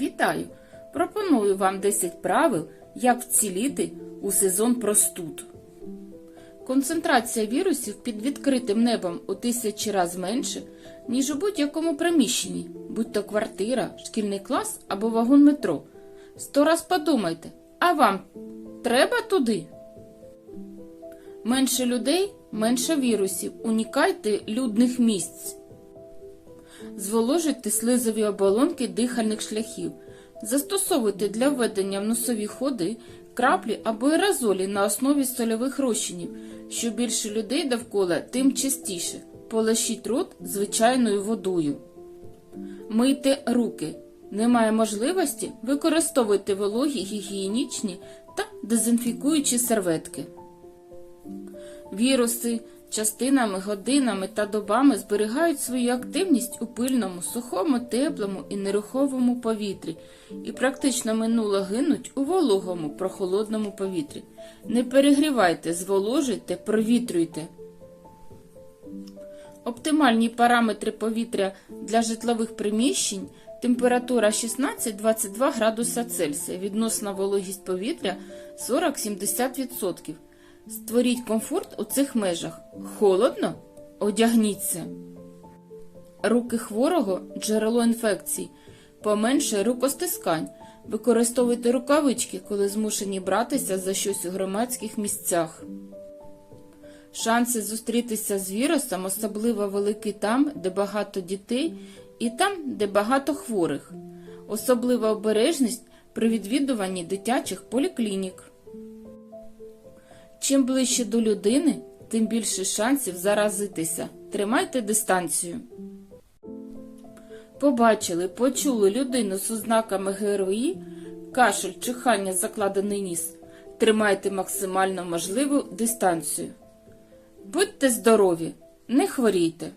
Вітаю! Пропоную вам 10 правил, як вціліти у сезон простуд. Концентрація вірусів під відкритим небом у тисячі раз менше, ніж у будь-якому приміщенні, будь то квартира, шкільний клас або вагон метро. Сто раз подумайте, а вам треба туди? Менше людей, менше вірусів. Унікайте людних місць. Зволожуйте слизові оболонки дихальних шляхів. Застосовуйте для введення в носові ходи краплі або аерозолі на основі сольових розчинів. Що більше людей довкола, тим частіше. Полощіть рот звичайною водою. Мийте руки. Немає можливості, використовуйте вологі, гігієнічні та дезінфікуючі серветки. Віруси частинами, годинами та добами зберігають свою активність у пильному, сухому, теплому і нерухомому повітрі і практично минуло гинуть у вологому, прохолодному повітрі. Не перегрівайте, зволожуйте, провітрюйте. Оптимальні параметри повітря для житлових приміщень температура 16-22 градуса Цельсія, відносна вологість повітря 40-70%. Створіть комфорт у цих межах. Холодно? Одягніться. Руки хворого джерело інфекцій. Поменше рукостискань. Використовуйте рукавички, коли змушені братися за щось у громадських місцях. Шанси зустрітися з вірусом особливо великі там, де багато дітей, і там, де багато хворих. Особлива обережність при відвідуванні дитячих поліклінік. Чим ближче до людини, тим більше шансів заразитися. Тримайте дистанцію. Побачили, почули людину з ознаками ГРВІ, кашель, чихання, закладений ніс. Тримайте максимально можливу дистанцію. Будьте здорові, не хворійте.